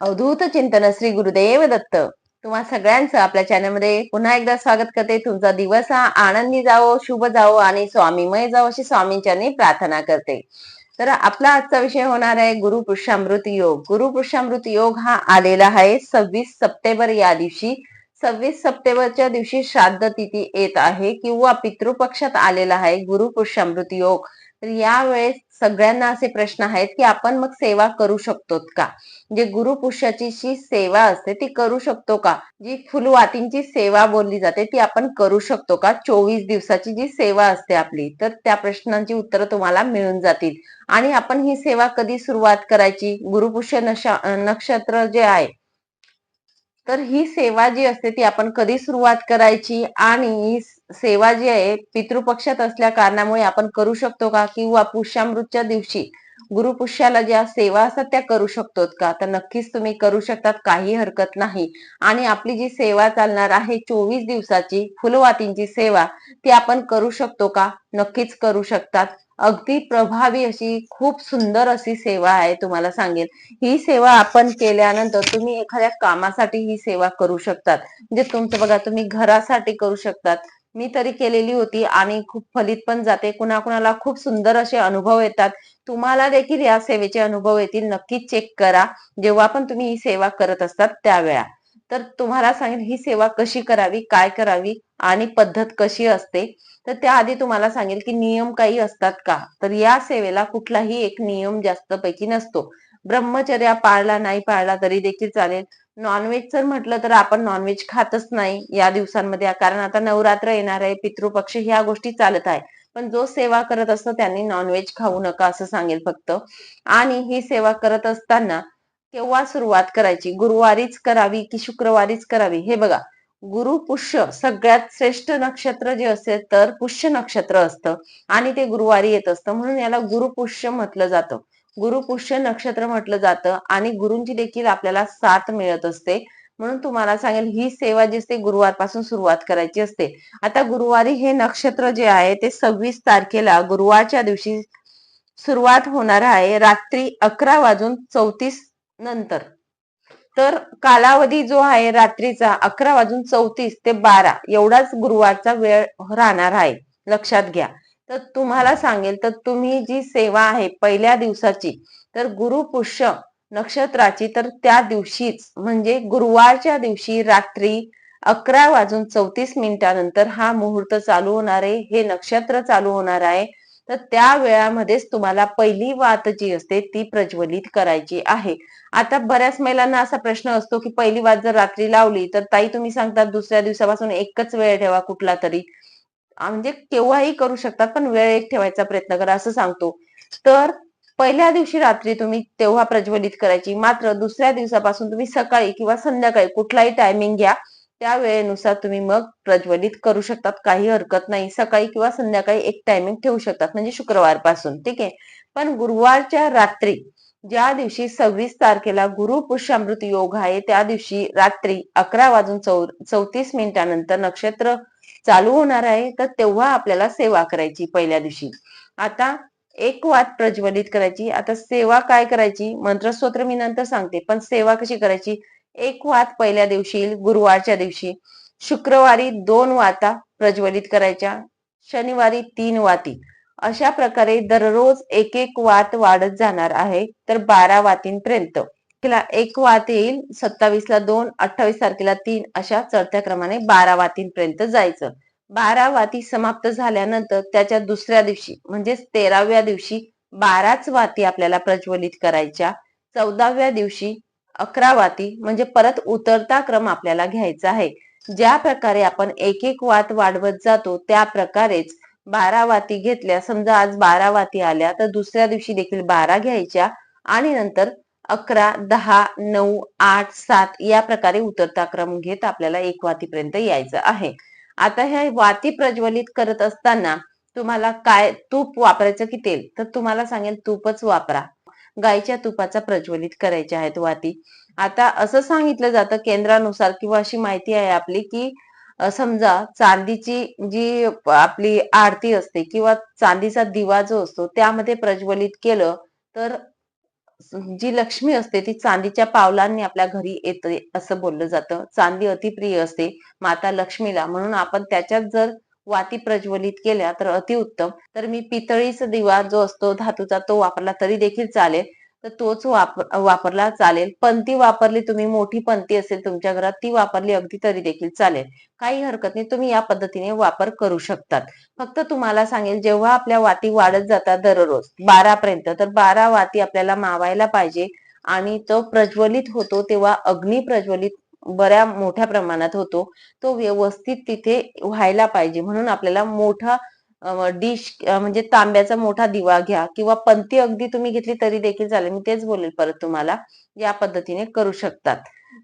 अवधूत चिंतन श्री गुरुदेव दत्त. तुम्हा सगळ्यांचं आपल्या चॅनलमध्ये पुन्हा एकदा स्वागत करते. तुमचा दिवस हा आनंदी जावो शुभ जावो आणि स्वामीमय जावो अशी स्वामींच्यानी प्रार्थना करते. तर आपला आजचा विषय होणार आहे गुरुपुरुषामृत योग. गुरुपुरुषामृत योग हा आलेला आहे सव्वीस सप्टेंबर या दिवशी. सव्वीस सप्टेंबरच्या दिवशी श्राद्ध तिथी येत आहे. किंवा पितृपक्षात आलेला आहे. गुरुपुरुषामृत योग. तर यावेळेस सगळ्यांना असे प्रश्न आहेत की आपण मग सेवा करू शकतो का? म्हणजे जे गुरुपुष्याची जी सेवा असते ती करू शकतो का? जी फुलवातींची सेवा बोलली जाते ती आपण करू शकतो का? चोवीस दिवसाची जी सेवा असते आपली तर त्या प्रश्नांची उत्तरं तुम्हाला मिळून जातील. आणि आपण ही सेवा कधी सुरुवात करायची? गुरुपुष्य नक्षत्र जे आहे तर ही सेवा जी असते ती आपण कधी सुरुवात करायची आणि सेवा जी आहे पितृपक्षात असल्या कारणामुळे आपण करू शकतो का? किंवा पुष्यामृतच्या दिवशी गुरुपुष्याला ज्या सेवा असतात त्या करू शकतो का? तर नक्कीच तुम्ही करू शकतात काही हरकत नाही. आणि आपली जी सेवा चालणार आहे चोवीस दिवसाची फुलवातींची सेवा ती आपण करू शकतो का? नक्कीच करू शकतात. अगदी प्रभावी अशी खूप सुंदर अशी सेवा आहे तुम्हाला सांगेल ही सेवा आपण केल्यानंतर तुम्ही एखाद्या कामासाठी ही सेवा करू शकतात. म्हणजे तुमचं बघा तुम्ही घरासाठी करू शकतात. मी तरी केलेली होती आणि खूप फलित पण जाते. कुणाकुणाला खूप सुंदर असे अनुभव येतात. तुम्हाला देखील या सेवेचे अनुभव येतील. नक्की चेक करा. जेव्हा पण तुम्ही ही सेवा करत असतात त्यावेळा. तर तुम्हाला सांगेल ही सेवा कशी करावी काय करावी आणि पद्धत कशी असते? तर त्याआधी तुम्हाला सांगेल की नियम काही असतात का? तर या सेवेला कुठलाही एक नियम जास्त पैकी नसतो. ब्रह्मचर्या पाळला नाही पाळला तरी देखील चालेल. नॉनव्हेज जर म्हटलं तर आपण नॉनव्हेज खातच नाही या दिवसांमध्ये कारण आता नवरात्र येणार आहे पितृपक्ष ह्या गोष्टी चालत आहे. पण जो सेवा करत असतो त्यांनी नॉनव्हेज खाऊ नका असं सांगेल फक्त. आणि ही सेवा करत असताना केव्हा सुरुवात करायची? गुरुवारीच करावी की शुक्रवारीच करावी? हे बघा गुरु पुष्य सगळ्यात श्रेष्ठ नक्षत्र जे असेल तर पुष्य नक्षत्र असतं आणि ते गुरुवारी येत असतं. म्हणून याला गुरुपुष्य म्हटलं जातं. गुरुपुष्य नक्षत्र म्हटलं जातं आणि गुरुंची देखील आपल्याला साथ मिळत असते. म्हणून तुम्हाला सांगेल ही सेवा जी असते गुरुवारपासून सुरुवात करायची असते. आता गुरुवारी हे नक्षत्र जे आहे ते सव्वीस तारखेला गुरुवारच्या दिवशी सुरुवात होणार आहे रात्री अकरा वाजून चौतीस नंतर. तर कालावधी जो आहे रात्रीचा अकरा वाजून चौतीस ते बारा एवढाच गुरुवारचा वेळ राहणार आहे. लक्षात घ्या. तर तुम्हाला सांगेल तर तुम्ही जी सेवा आहे पहिल्या दिवसाची तर गुरुपुष्य नक्षत्राची तर त्या दिवशीच म्हणजे गुरुवारच्या दिवशी रात्री अकरा वाजून चौतीस मिनिटानंतर हा मुहूर्त चालू होणार आहे हे नक्षत्र चालू होणार आहे. तर त्या वेळामध्येच तुम्हाला पहिली वात जी असते ती प्रज्वलित करायची आहे. आता बऱ्याच महिलांना असा प्रश्न असतो की पहिली वात जर रात्री लावली तर ताई तुम्ही सांगतात दुसऱ्या दिवसापासून एकच वेळ ठेवा कुठला तरी. म्हणजे केव्हाही करू शकतात पण वेळ एक ठेवायचा प्रयत्न करा असं सांगतो. तर पहिल्या दिवशी रात्री तुम्ही तेव्हा प्रज्वलित करायची. मात्र दुसऱ्या दिवसापासून तुम्ही सकाळी किंवा संध्याकाळी कुठलाही टायमिंग घ्या. त्या वेळेनुसार तुम्ही मग प्रज्वलित करू शकतात. काही हरकत नाही. सकाळी किंवा संध्याकाळी एक टायमिंग ठेवू शकतात. म्हणजे शुक्रवारपासून. ठीक आहे? पण गुरुवारच्या रात्री ज्या दिवशी सव्वीस तारखेला गुरु पुष्यामृत योग आहे त्या दिवशी रात्री अकरा वाजून चौ चौतीस मिनिटानंतर नक्षत्र चालू होणार आहे तर तेव्हा आपल्याला सेवा करायची पहिल्या दिवशी. आता एक वात प्रज्वलित करायची. आता सेवा काय करायची? मंत्रस्तोत्र मी नंतर सांगते पण सेवा कशी करायची? एक वात पहिल्या दिवशी गुरुवारच्या दिवशी. शुक्रवारी दोन वाता प्रज्वलित करायच्या. शनिवारी तीन वाती अशा प्रकारे दररोज एक एक वात वाढत जाणार आहे तर बारा वातींपर्यंत तारखेला एक वात येईल सत्तावीसला दोन अठ्ठावीस तारखेला तीन अशा चढत्या क्रमाने बारा वातींपर्यंत जायचं. बारा वाती समाप्त झाल्यानंतर त्याच्या दुसऱ्या दिवशी म्हणजेच तेराव्या दिवशी बाराच वाती आपल्याला प्रज्वलित करायच्या. चौदाव्या दिवशी अकरा वाती म्हणजे परत उतरता क्रम आपल्याला घ्यायचा आहे. ज्या प्रकारे आपण एक एक वात वाढवत जातो त्या प्रकारेच बारा वाती घेतल्या समजा आज बारा वाती आल्या तर दुसऱ्या दिवशी देखील बारा घ्यायच्या आणि नंतर अकरा दहा नऊ आठ सात या प्रकारे उतरता क्रम घेत आपल्याला एक वातीपर्यंत यायचं आहे. आता ह्या वाती प्रज्वलित करत असताना तुम्हाला काय तूप वापरायचं की तेल? तर तुम्हाला सांगेल तूपच वापरा. गायच्या तुपाचा प्रज्वलित करायच्या आहेत वाती. आता असं सांगितलं जातं केंद्रानुसार किंवा अशी माहिती आहे आपली की समजा चांदीची जी आपली आरती असते किंवा चांदीचा दिवा जो असतो त्यामध्ये प्रज्वलित केलं तर जी लक्ष्मी असते ती चांदीच्या पावलांनी आपल्या घरी येते असं बोललं जातं. चांदी अतिप्रिय असते माता लक्ष्मीला. म्हणून आपण त्याच्यात जर वाती प्रज्वलित केल्या तर अतिउत्तम. तर मी पितळीचा दिवा जो असतो धातूचा तो वापरला तरी देखील चालेल. तर तोच वापर वापरला चालेल. पंती वापरली तुम्ही मोठी पंती असेल तुमच्या घरात ती वापरली अगदी तरी देखील चालेल. काही हरकत नाही तुम्ही या पद्धतीने वापर करू शकतात. फक्त तुम्हाला सांगेल जेव्हा आपल्या वाती वाढत जातात दररोज बारा पर्यंत तर बारा वाती आपल्याला मावायला पाहिजे आणि तो प्रज्वलित होतो तेव्हा अग्नी प्रज्वलित बऱ्या मोठ्या प्रमाणात होतो. तो व्यवस्थित तिथे व्हायला पाहिजे. म्हणून आपल्याला मोठा डिश म्हणजे तांब्याचा मोठा दिवा घ्या किंवा पंती अगदी तुम्ही घेतली तरी देखील चालेल. मी तेच बोलेल परत तुम्हाला. या पद्धतीने करू शकतात.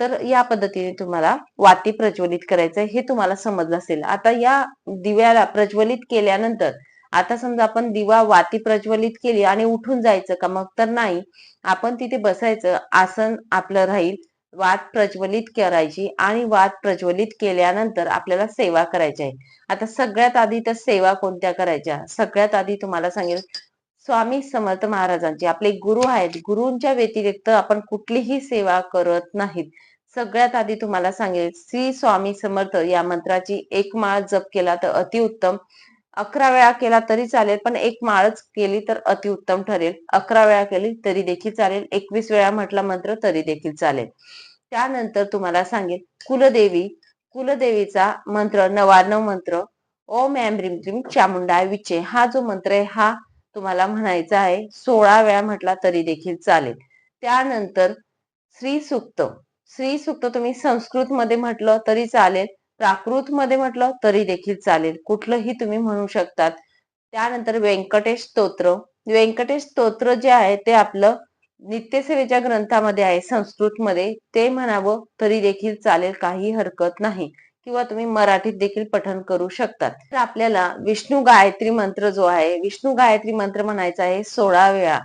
तर या पद्धतीने तुम्हाला वाती प्रज्वलित करायचं हे तुम्हाला समजलं असेल. आता या दिव्याला प्रज्वलित केल्यानंतर आता समजा आपण दिवा वाती प्रज्वलित केली आणि उठून जायचं का मग तर नाही. आपण तिथे बसायचं आसन आपलं राहील. वाद प्रज्वलित करायची आणि वाद प्रज्वलित केल्यानंतर आपल्याला सेवा करायची आहे. आता सगळ्यात आधी तर सेवा कोणत्या करायच्या? सगळ्यात आधी तुम्हाला सांगेल स्वामी समर्थ महाराजांचे. आपले गुरु आहेत. गुरूंच्या व्यतिरिक्त आपण कुठलीही सेवा करत नाहीत. सगळ्यात आधी तुम्हाला सांगेल श्री स्वामी समर्थ या मंत्राची एक माळ जप केला तर अतिउत्तम. अकरा वेळा केला तरी चालेल पण एक माळच केली तर अतिउत्तम ठरेल. अकरा वेळा केली तरी देखील चालेल एकवीस वेळा म्हटला मंत्र तरी देखील चालेल. त्यानंतर तुम्हाला सांगेल कुलदेवी कुलदेवीचा मंत्र नवानव मंत्र ओम एम रिम क्रीम चामुंडा विचे हा जो मंत्र आहे हा तुम्हाला म्हणायचा आहे सोळा वेळा म्हटला तरी देखील चालेल. त्यानंतर श्री सुक्त श्री सुक्त तुम्ही संस्कृत मध्ये म्हटलं तरी चालेल प्राकृत मध्ये म्हटलं तरी देखील चालेल. कुठलंही तुम्ही म्हणू शकतात. त्यानंतर व्यंकटेश स्तोत्र. व्यंकटेश स्तोत्र जे आहे ते आपलं नित्यसेवेच्या ग्रंथामध्ये आहे संस्कृतमध्ये. ते म्हणावं तरी देखील चालेल काही हरकत नाही. किंवा तुम्ही मराठीत देखील पठण करू शकतात. तर आपल्याला विष्णू गायत्री मंत्र जो आहे विष्णू गायत्री मंत्र म्हणायचा आहे सोळा वेळा.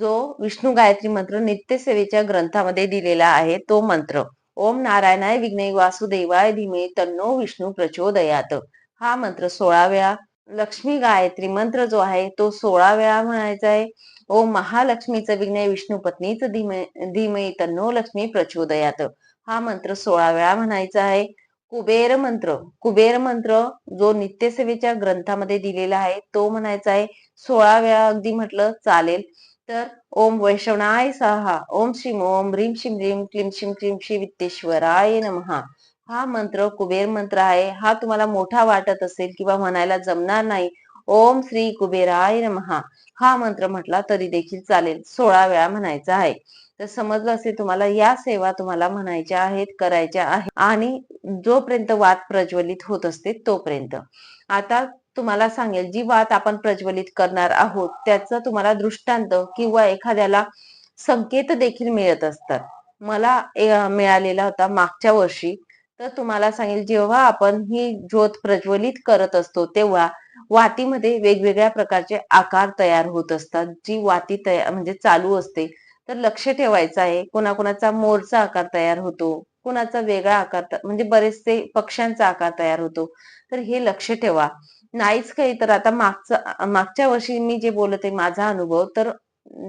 जो विष्णू गायत्री मंत्र नित्यसेवेच्या ग्रंथामध्ये दिलेला आहे तो मंत्र. ओम नारायणाय विघ्ने वासुदेवाय धीमे तन्नो विष्णू प्रचोदयात. हा मंत्र सोळा वेळा. लक्ष्मी गायत्री मंत्र जो आहे तो सोळा वेळा म्हणायचा आहे. ओम महालक्ष्मीचं विघ्ने विष्णू पत्नीच धीमे धीमे तन्नो लक्ष्मी प्रचोदयात. हा मंत्र सोळा वेळा म्हणायचा आहे. कुबेर मंत्र. कुबेर मंत्र जो नित्यसेवेच्या ग्रंथामध्ये दिलेला आहे तो म्हणायचा आहे. सोळा वेळा अगदी म्हटलं चालेल. तर ओम वैष्णवाय सहा. ओम श्रीम ओम ह्रीम शिम ह्रीम क्लीम शिम क्लीम श्री वित्तेश्वराय नमहा. हा मंत्र कुबेर मंत्र आहे. हा तुम्हाला मोठा वाटत असेल किंवा म्हणायला जमणार नाही. ओम श्री कुबेराय नमहा. हा मंत्र म्हटला तरी देखील चालेल. सोळा वेळा म्हणायचा आहे. तर समजलं असेल तुम्हाला या सेवा तुम्हाला म्हणायच्या आहेत करायच्या आहेत आणि जोपर्यंत वाद प्रज्वलित होत असते तोपर्यंत. आता तुम्हाला सांगेल जी वात आपण प्रज्वलित करणार आहोत त्याचा तुम्हाला दृष्टांत किंवा एखाद्याला संकेत देखील मिळत असतात. मला मिळालेला होता मागच्या वर्षी. तर तुम्हाला सांगेल जेव्हा आपण ही ज्योत प्रज्वलित करत असतो तेव्हा वातीमध्ये वेगवेगळ्या प्रकारचे आकार तयार होत असतात. जी वाती तयार म्हणजे चालू असते तर लक्ष ठेवायचं आहे. कोणाकोणाचा मोरचा आकार तयार होतो. कुणाचा वेगळा आकार म्हणजे बरेचसे पक्ष्यांचा आकार तयार होतो. तर हे लक्ष ठेवा. नाहीच काही तर आता मागचा मागच्या वर्षी मी जे बोलत आहे माझा अनुभव तर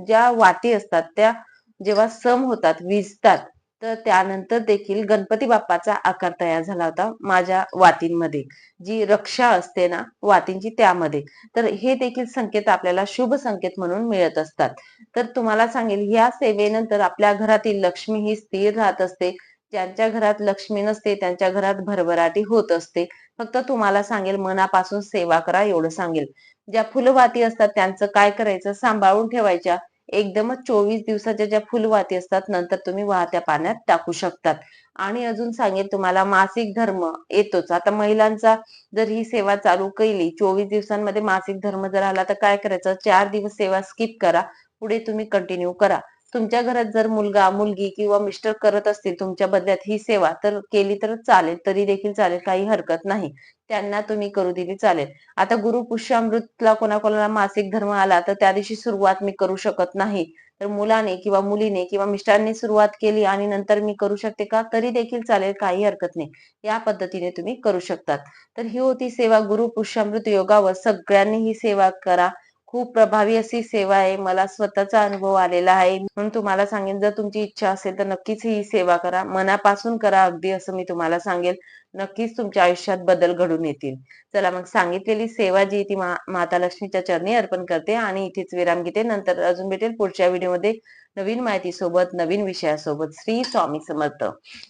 ज्या वाती असतात त्या जेव्हा सम होतात विजतात तर त्यानंतर देखील गणपती बाप्पाचा आकार तयार झाला होता माझ्या वातींमध्ये. जी रक्षा असते ना वातींची त्यामध्ये. तर हे देखील संकेत आपल्याला शुभ संकेत म्हणून मिळत असतात. तर तुम्हाला सांगेल या सेवेनंतर आपल्या घरातील लक्ष्मी ही स्थिर राहत असते. ज्यांच्या घरात लक्ष्मी नसते त्यांच्या घरात भरभराटी होत असते. फक्त तुम्हाला सांगेल मनापासून सेवा करा एवढं सांगेल. ज्या फुलवाती असतात त्यांचं काय करायचं? सांभाळून ठेवायच्या. एकदमच चोवीस दिवसाच्या ज्या फुलवाती असतात नंतर तुम्ही वाहत्या पाण्यात टाकू शकतात. आणि अजून सांगेल तुम्हाला मासिक धर्म येतोच. आता महिलांचा जर ही सेवा चालू केली चोवीस दिवसांमध्ये मासिक धर्म जर आला तर काय करायचं? चार दिवस सेवा स्किप करा. पुढे तुम्ही कंटिन्यू करा. तुमच्या घरात जर मुलगा मुलगी किंवा मिस्टर करत असतील तुमच्या बदल्यात ही सेवा तर केली तर चालेल तरी देखील चालेल काही हरकत नाही. त्यांना तुम्ही करू दिली चालेल. आता गुरु पुष्यामृतला कोणाकोणाला मासिक धर्म आला तर त्या दिवशी सुरुवात मी करू शकत नाही. तर मुलाने किंवा मुलीने किंवा मिस्टरांनी सुरुवात केली आणि नंतर मी करू शकते का? तरी देखील चालेल काही हरकत नाही. या पद्धतीने तुम्ही करू शकतात. तर ही होती सेवा गुरु पुष्यामृत योगावर. सगळ्यांनी ही सेवा करा. खूप प्रभावी अशी सेवा आहे. मला स्वतःचा अनुभव आलेला आहे. म्हणून तुम्हाला सांगेन जर तुमची इच्छा असेल तर नक्कीच ही सेवा करा. मनापासून करा अगदी असं मी तुम्हाला सांगेल. नक्कीच तुमच्या आयुष्यात बदल घडून येतील. चला मग सांगितलेली सेवा जी ती मा, माता लक्ष्मीच्या चरणी अर्पण करते आणि इथेच विराम घेते. नंतर अजून भेटेल पुढच्या व्हिडिओमध्ये नवीन माहिती सोबत नवीन विषयासोबत. श्री स्वामी समर्थ.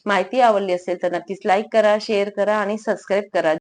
माहिती आवडली असेल तर नक्कीच लाईक करा शेअर करा आणि सबस्क्राईब करा.